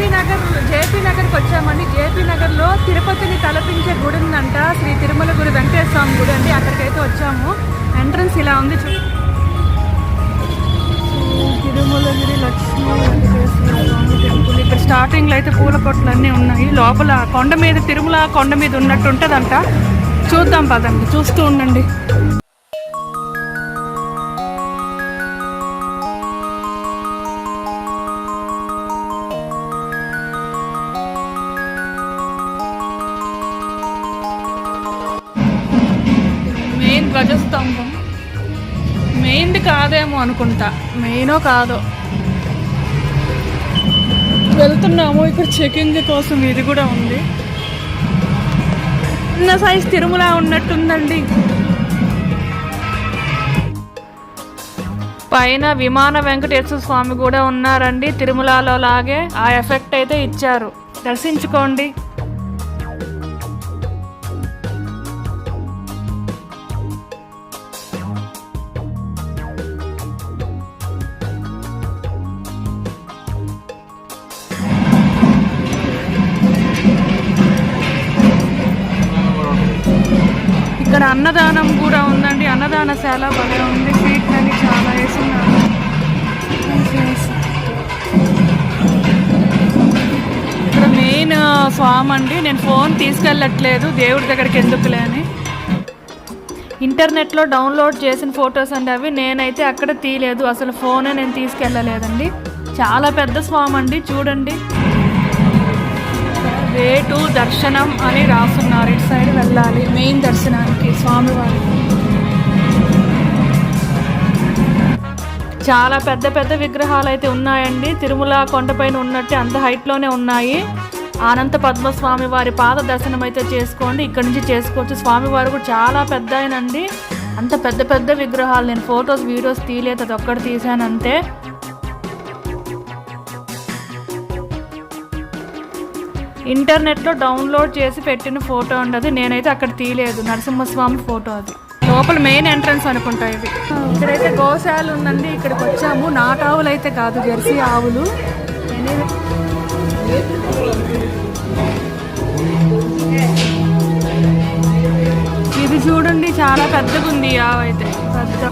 JP Nagar JP నగర్కి వచ్చామండి. JP నగర్లో తిరుపతిని తలపించే గుడి ఉందంట. శ్రీ తిరుమల గుడి వెంకటేశ్వర స్వామి గుడి అండి. అక్కడికైతే వచ్చాము. ఎంట్రన్స్ ఇలా ఉంది చూ తిరుమలగిరి లక్ష్మీ టెంపుల్. ఇక్కడ స్టార్టింగ్లో అయితే పూల కొట్లు అన్నీ ఉన్నాయి. లోపల కొండ మీద తిరుమల కొండ మీద ఉన్నట్టు ఉంటుందంట చూద్దాం పదండి. చూస్తూ ఉండండి. ధ్వజస్తంభం. మెయిన్ది కాదేమో అనుకుంటా. మెయినో కాదో. వెళ్తున్నాము ఇక్కడ చెకింగ్ కోసం ఇది కూడా ఉంది. చిన్న సైజ్ తిరుమల ఉన్నట్టుందండి. పైన విమాన వెంకటేశ్వర స్వామి కూడా ఉన్నారండి తిరుమలలో లాగే. ఆ ఎఫెక్ట్ అయితే ఇచ్చారు. దర్శించుకోండి. అన్నదానం కూడా ఉందండి. అన్నదానశాల భలే ఉంది. స్వీట్ అని చాలా వేసున్నారు. ఇక్కడ మెయిన్ స్వామి అండి నేను ఫోన్ తీసుకెళ్ళట్లేదు. దేవుడి దగ్గరికి ఎందుకులే అని. ఇంటర్నెట్లో డౌన్లోడ్ చేసిన ఫొటోస్ అండి అవి. నేనైతే అక్కడ తీయలేదు. అసలు ఫోనే నేను తీసుకెళ్ళలేదండి. చాలా పెద్ద స్వామి అండి చూడండి. రేటు దర్శనం అని రాస్తున్నారు ఇటు సైడ్ వెళ్ళాలి. మెయిన్ దర్శనానికి స్వామివారి. చాలా పెద్ద పెద్ద విగ్రహాలు అయితే ఉన్నాయండి. తిరుమల కొండపైన ఉన్నట్టు అంత హైట్లోనే ఉన్నాయి. అనంత పద్మస్వామి వారి పాద దర్శనం అయితే చేసుకోండి. ఇక్కడ నుంచి చేసుకోవచ్చు. స్వామివారు కూడా చాలా పెద్ద అంత పెద్ద పెద్ద విగ్రహాలు. నేను ఫొటోస్ వీడియోస్ తీయలేదు. అది ఒక్కటి తీసాను అంతే ఇంటర్నెట్లో డౌన్లోడ్ చేసి పెట్టిన ఫోటో ఉండదు. నేనైతే అక్కడ తీయలేదు. నరసింహస్వామి ఫోటో అది. లోపల మెయిన్ ఎంట్రన్స్ అనుకుంటా ఇది. ఇక్కడైతే గోశాల ఉందండి. ఇక్కడికి వచ్చాము. నాటావులు అయితే కాదు జెర్సీ ఆవులు. ఇది చూడండి చాలా పెద్దగా ఉంది ఈ ఆవు అయితే. పెద్ద.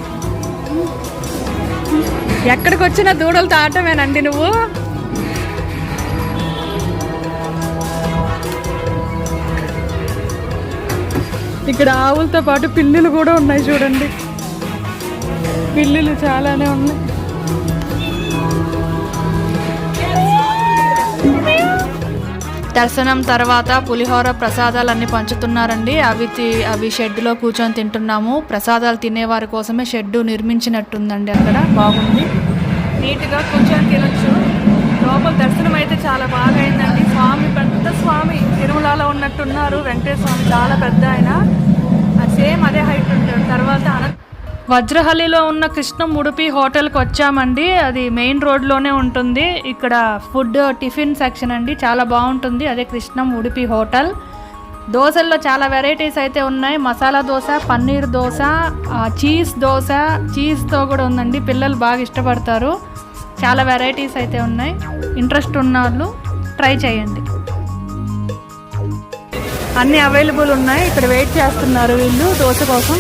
ఎక్కడికి వచ్చినా దూడలు తాటమేనండి నువ్వు? ఇక్కడ ఆవులతో పాటు పిల్లులు కూడా ఉన్నాయి చూడండి. పిల్లులు చాలానే ఉన్నాయి. దర్శనం తర్వాత పులిహోర ప్రసాదాలు అన్ని పంచుతున్నారండి. అవి అవి షెడ్లో కూర్చొని తింటున్నాము. ప్రసాదాలు తినేవారి కోసమే షెడ్ నిర్మించినట్టుందండి అక్కడ. బాగుంది. నీట్గా కూర్చొని తినొచ్చు. లోపల దర్శనం అయితే చాలా బాగా అయిందండి. ఆంధ్రాలో ఉన్నట్టున్నారు. వెంకటేశ్వర స్వామి చాలా పెద్ద ఆయన. సేమ్ అదే హైట్ ఉంటాడు. తర్వాత అనంత వజ్రహల్లిలో ఉన్న కృష్ణం ఉడుపి హోటల్కి వచ్చామండి. అది మెయిన్ రోడ్లోనే ఉంటుంది. ఇక్కడ ఫుడ్ టిఫిన్ సెక్షన్ అండి. చాలా బాగుంటుంది. అదే కృష్ణం ఉడిపి హోటల్. దోశల్లో చాలా వెరైటీస్ అయితే ఉన్నాయి. మసాలా దోశ పన్నీర్ దోశ చీజ్ దోశ చీజ్తో కూడా ఉందండి. పిల్లలు బాగా ఇష్టపడతారు. చాలా వెరైటీస్ అయితే ఉన్నాయి. ఇంట్రెస్ట్ ఉన్న వాళ్ళు ట్రై చేయండి. అన్నీ అవైలబుల్ ఉన్నాయి. ఇక్కడ వెయిట్ చేస్తున్నారు వీళ్ళు దోశ కోసం.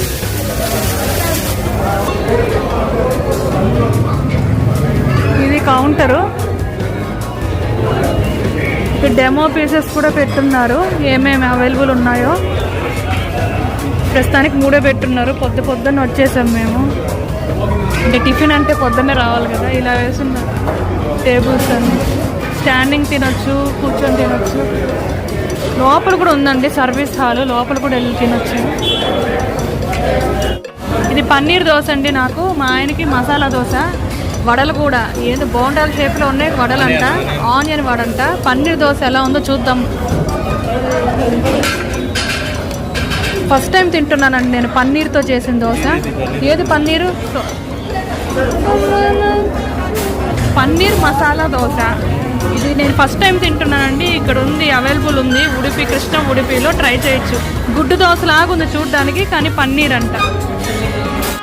ఇది కౌంటరు. ఇక్కడ డెమో పీసెస్ కూడా పెట్టున్నారు. ఏమేమి అవైలబుల్ ఉన్నాయో. ప్రస్తుతానికి మూడే పెట్టున్నారు. పొద్దు పొద్దున్న వచ్చేసాం మేము. అంటే టిఫిన్ అంటే పొద్దున్నే రావాలి కదా. ఇలా వేసున్నారు. టేబుల్స్ అన్ని. స్టాండింగ్ తినొచ్చు కూర్చొని లోపల కూడా ఉందండి సర్వీస్ హాల్ లోపల కూడా వెళ్ళి తినొచ్చు. ఇది పన్నీర్ దోశ అండి నాకు. మా ఆయనకి మసాలా దోశ వడలు కూడా. ఏదో బోండాల షేప్లో ఉన్నాయి వడలు అంట ఆనియన్ వడంట. పన్నీర్ దోశ ఎలా ఉందో చూద్దాం. ఫస్ట్ టైం తింటున్నానండి నేను పన్నీర్తో చేసిన దోశ. ఏది పన్నీరు? పన్నీర్ మసాలా దోశ. ఇది నేను ఫస్ట్ టైం తింటున్నానండి. ఇక్కడ ఉంది అవైలబుల్ ఉంది. ఉడిపి కృష్ణ ఉడిపిలో ట్రై చేయొచ్చు. గుడ్డు దోశ లాగా ఉంది చూడడానికి కానీ పన్నీర్ అంట.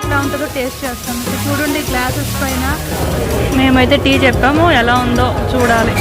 ఎలా ఉంటుందో టేస్ట్ చేస్తాం చూడండి గ్లాసెస్ పైన. మేమైతే టీ చెప్పాము ఎలా ఉందో చూడాలి.